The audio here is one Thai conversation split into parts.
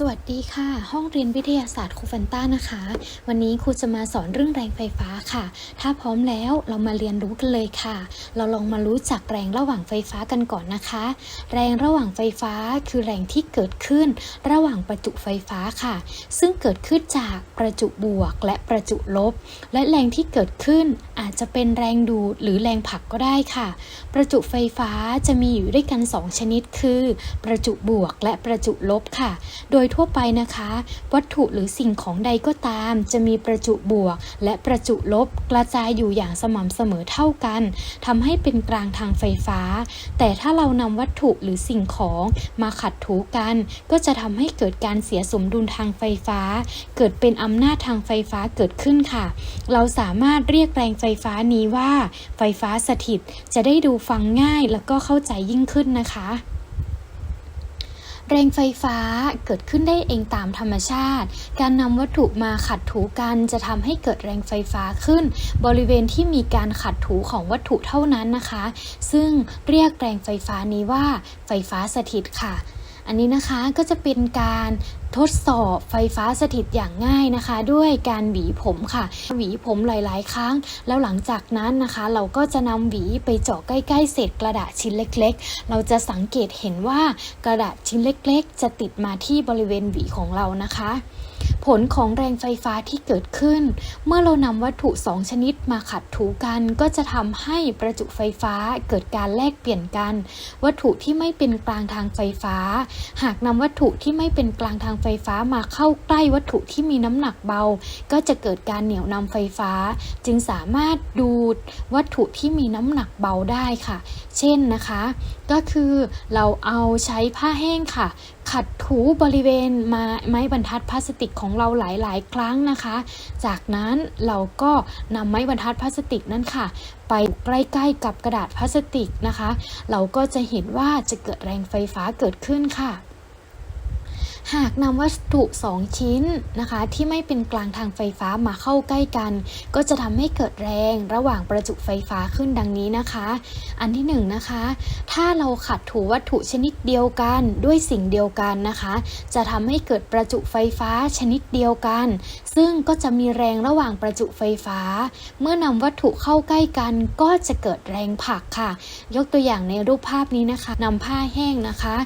สวัสดีค่ะ ห้องเรียนวิทยาศาสตร์ครูฟันต้านะคะ วันนี้ครูจะมาสอนเรื่องแรงไฟฟ้าค่ะ ถ้าพร้อมแล้วเรามาเรียนรู้กันเลยค่ะ เราลองมารู้จักแรงระหว่างไฟฟ้ากันก่อนนะคะ แรงระหว่างไฟฟ้าคือแรงที่เกิดขึ้น ระหว่างประจุไฟฟ้าค่ะ ซึ่งเกิดขึ้นจากประจุบวกและประจุลบ และแรงที่เกิดขึ้นอาจจะเป็นแรงดูดหรือแรงผลักก็ได้ค่ะ ประจุไฟฟ้าจะมีอยู่ด้วยกัน 2 ชนิดคือ ประจุบวกและประจุลบค่ะ โดยทั่วไปนะคะ วัตถุหรือสิ่งของใดก็ตาม จะมีประจุบวก และประจุลบกระจายอยู่อย่างสม่ำเสมอเท่ากันทำให้เป็นกลางทางไฟฟ้า แต่ถ้าเรานำวัตถุหรือสิ่งของมาขัดถูกัน ก็จะทำให้เกิดการเสียสมดุลทางไฟฟ้า เกิดเป็นอำนาจทางไฟฟ้าเกิดขึ้นค่ะ เราสามารถเรียกแรงไฟฟ้านี้ว่า ไฟฟ้าสถิตจะได้ดูฟังง่ายแล้วก็เข้าใจยิ่งขึ้นนะคะ แรงไฟฟ้าเกิดขึ้นได้เองตามธรรมชาติ การนำวัตถุมาขัดถูกันจะทำให้เกิดแรงไฟฟ้าขึ้น บริเวณที่มีการขัดถูของวัตถุเท่านั้นนะคะ ซึ่งเรียกแรงไฟฟ้านี้ว่าไฟฟ้าสถิตค่ะ อันนี้นะคะก็จะเป็นการ ทดสอบไฟฟ้าสถิตอย่างง่ายนะคะ ด้วยการหวีผมค่ะ หวีผมหลาย ๆ ครั้ง แล้วหลังจากนั้นนะคะ เราก็จะนำหวีไปเจาะใกล้ๆเศษกระดาษชิ้นเล็ก ๆ เราจะสังเกตเห็นว่ากระดาษชิ้นเล็ก ๆ จะติดมาที่บริเวณหวีของเรานะคะผลของแรงไฟฟ้าที่เกิดขึ้น เมื่อเรานำวัตถุ 2 ชนิดมาขัดถูกัน ก็จะทำให้ประจุไฟฟ้าเกิดการแลกเปลี่ยนกัน วัตถุที่ไม่เป็นกลางทางไฟฟ้า หากนำวัตถุที่ไม่เป็นกลางทางไฟฟ้ามาเข้าใกล้วัตถุที่มีน้ำหนักเบา ก็จะเกิดการเหนี่ยวนำไฟฟ้า จึงสามารถดูดวัตถุที่มีน้ำหนักเบาได้ค่ะ เช่นนะคะ ก็คือเราเอาใช้ผ้าแห้งค่ะ ขัดถูบริเวณไม้ไม้บรรทัดพลาสติกของเราหลายๆ ครั้งนะคะ จากนั้นเราก็นำไม้บรรทัดพลาสติกนั้นค่ะ ไปใกล้ๆกับกระดาษพลาสติกนะคะ เราก็จะเห็นว่าจะเกิดแรงไฟฟ้าเกิดขึ้นค่ะ หากนำวัตถุ2ชิ้นนะคะ ที่ไม่เป็นกลางทางไฟฟ้ามาเข้าใกล้กัน ก็จะทำให้เกิดแรงระหว่างประจุไฟฟ้าขึ้นดังนี้นะคะ อันที่1นงนะคะ ถ้าเราขัดถูวัตถุชนิดเดียวกันด้วยสิ่งเดียวกันนะคะ จะทำให้เกิดประจุไฟฟ้าชนิดเดียวกัน ซึ่งก็จะมีแรงระหว่างประจุไฟฟ้า เมื่อนำวัตถุเข้าใกล้กันก็จะเกิดแรงผลักค่ะ ยกตัวอย่างในรูปภาพนี้นะคะนำผ้าแห้งนะคะ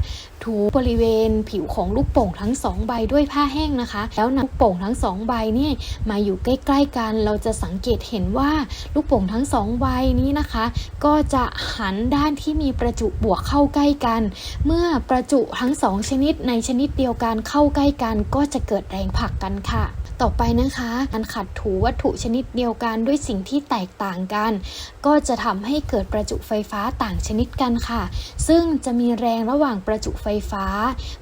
ถูบริเวณผิวของลูกโป่งทั้งสองใบด้วยผ้าแห้งนะคะ แล้วนำลูกโป่งทั้งสองใบนี่มาอยู่ใกล้ ๆกัน เราจะสังเกตเห็นว่าลูกโป่งทั้งสองใบนี้นะคะ ก็จะหันด้านที่มีประจุบวกเข้าใกล้กัน เมื่อประจุทั้งสองชนิดในชนิดเดียวกันเข้าใกล้กัน ก็จะเกิดแรงผลักกันค่ะ ต่อไปนะคะการขัดถูวัตถุชนิดเดียวกันด้วยสิ่งที่แตกต่างกัน ก็จะทำให้เกิดประจุไฟฟ้าต่างชนิดกันค่ะ ซึ่งจะมีแรงระหว่างประจุไฟฟ้า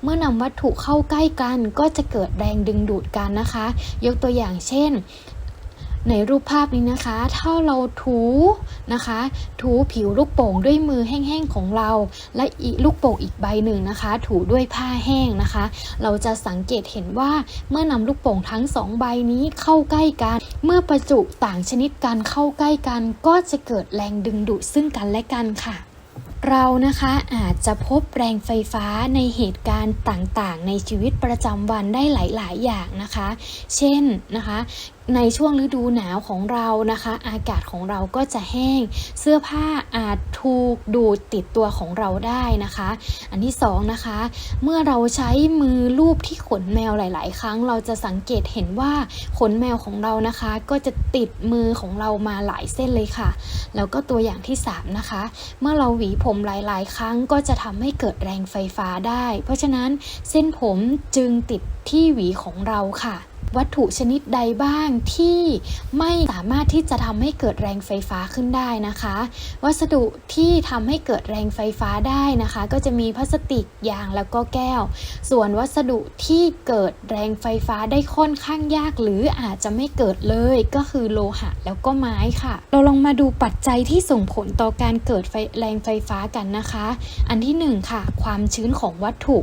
เมื่อนำวัตถุเข้าใกล้กันก็จะเกิดแรงดึงดูดกันนะคะ ยกตัวอย่างเช่น ในรูปภาพนี้นะคะ ถ้าเราถูนะคะ ถูผิวลูกโป่งด้วยมือแห้งๆของเรา และอีลูกโป่งอีกใบหนึ่งนะคะ ถูด้วยผ้าแห้งนะคะ เราจะสังเกตเห็นว่าเมื่อนำลูกโป่งทั้งสองใบนี้เข้าใกล้กัน เมื่อประจุต่างชนิดกันเข้าใกล้กัน ก็จะเกิดแรงดึงดูดซึ่งกันและกันค่ะเรานะคะอาจจะพบแรงไฟฟ้าในเหตุการณ์ต่างๆ ในชีวิตประจำวันได้หลาย ๆ อย่างนะคะ เช่นนะคะ ในช่วงฤดูหนาวของเรานะคะ อากาศของเราก็จะแห้ง เสื้อผ้าอาจถูกดูดติดตัวของเราได้นะคะ อันที่สองนะคะ เมื่อเราใช้มือลูบที่ขนแมวหลาย ๆ ครั้ง เราจะสังเกตเห็นว่าขนแมวของเรานะคะ ก็จะติดมือของเรามาหลายเส้นเลยค่ะ แล้วก็ตัวอย่างที่ 3 นะคะ เมื่อเราหวีผมหลาย ๆ ครั้งก็จะทำให้เกิดแรงไฟฟ้าได้ เพราะฉะนั้นเส้นผมจึงติดที่หวีของเราค่ะ วัตถุชนิดใดบ้างที่ไม่สามารถที่จะทำให้เกิดแรงไฟฟ้าขึ้นได้นะคะ วัสดุที่ทำให้เกิดแรงไฟฟ้าได้นะคะ ก็จะมีพลาสติกยางแล้วก็แก้ว ส่วนวัสดุที่เกิดแรงไฟฟ้าได้ค่อนข้างยาก หรืออาจจะไม่เกิดเลยก็คือโลหะแล้วก็ไม้ค่ะ เราลองมาดูปัจจัยที่ส่งผลต่อการเกิดแรงไฟฟ้ากันนะคะ อันที่หนึ่งค่ะ ความชื้นของวัตถุ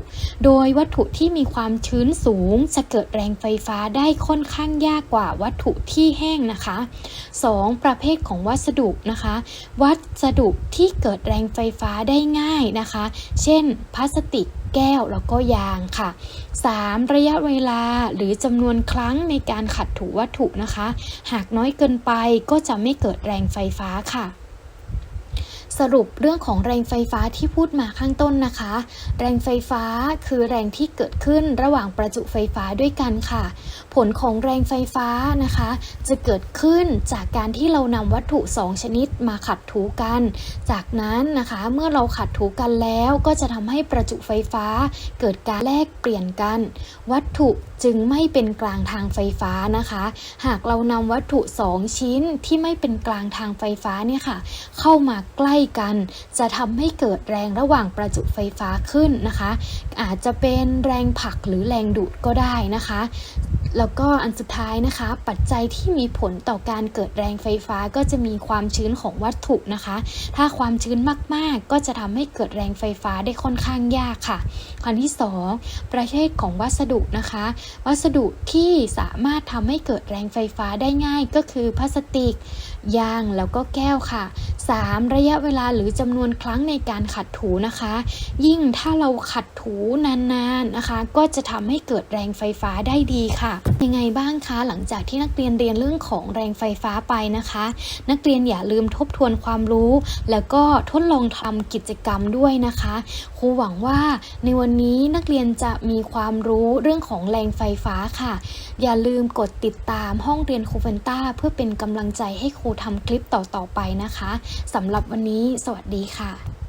โดยวัตถุที่มีความชื้นสูงจะเกิดแรงไฟฟ้าได้ค่อนข้างยากกว่าวัตถุที่แห้งนะคะ 2. ประเภทของวัสดุนะคะ วัสดุที่เกิดแรงไฟฟ้าได้ง่ายนะคะ เช่น พลาสติกแก้วแล้วก็ยางค่ะ 3. ระยะเวลาหรือจำนวนครั้งในการขัดถูวัตถุนะคะ หากน้อยเกินไปก็จะไม่เกิดแรงไฟฟ้าค่ะ สรุปเรื่องของแรงไฟฟ้าที่พูดมาข้างต้นนะคะ แรงไฟฟ้าคือแรงที่เกิดขึ้นระหว่างประจุไฟฟ้าด้วยกันค่ะ ผลของแรงไฟฟ้านะคะ จะเกิดขึ้นจากการที่เรานำวัตถุ 2 ชนิดมาขัดถูกัน จากนั้นนะคะเมื่อเราขัดถูกันแล้วก็จะทำให้ประจุไฟฟ้า เกิดการแลกเปลี่ยนกัน วัตถุจึงไม่เป็นกลางทางไฟฟ้านะคะ หากเรานำวัตถุ 2 ชิ้นที่ไม่เป็นกลางทางไฟฟ้าเนี่ยค่ะ เข้ามาใกล้กัน จะทำให้เกิดแรงระหว่างประจุไฟฟ้าขึ้นนะคะ อาจจะเป็นแรงผลักหรือแรงดูดก็ได้นะคะ แล้วก็อันสุดท้ายนะคะ ปัจจัยที่มีผลต่อการเกิดแรงไฟฟ้าก็จะมีความชื้นของวัตถุนะคะ ถ้าความชื้นมากๆ ก็จะทำให้เกิดแรงไฟฟ้าได้ค่อนข้างยากค่ะข้อที่ 2 ประเภทของวัสดุนะคะ วัสดุที่สามารถทำให้เกิดแรงไฟฟ้าได้ง่ายก็คือพลาสติก ยางแล้วก็แก้วค่ะ 3. ระยะเวลาหรือจำนวนครั้งในการขัดถูนะคะ ยิ่งถ้าเราขัดถูนานๆนะคะ ก็จะทำให้เกิดแรงไฟฟ้าได้ดีค่ะยังไงบ้างคะหลังจากที่นักเรียนเรียนเรื่องของแรงไฟฟ้าไปนะคะ นักเรียนอย่าลืมทบทวนความรู้ แล้วก็ทดลองทำกิจกรรมด้วยนะคะครูหวังว่าในวันนี้นักเรียนจะมีความรู้เรื่องของแรงไฟฟ้าค่ะ อย่าลืมกดติดตามห้องเรียนครูเฟนต้าเพื่อเป็นกำลังใจให้ครูทำคลิปต่อๆไปนะคะสำหรับวันนี้สวัสดีค่ะ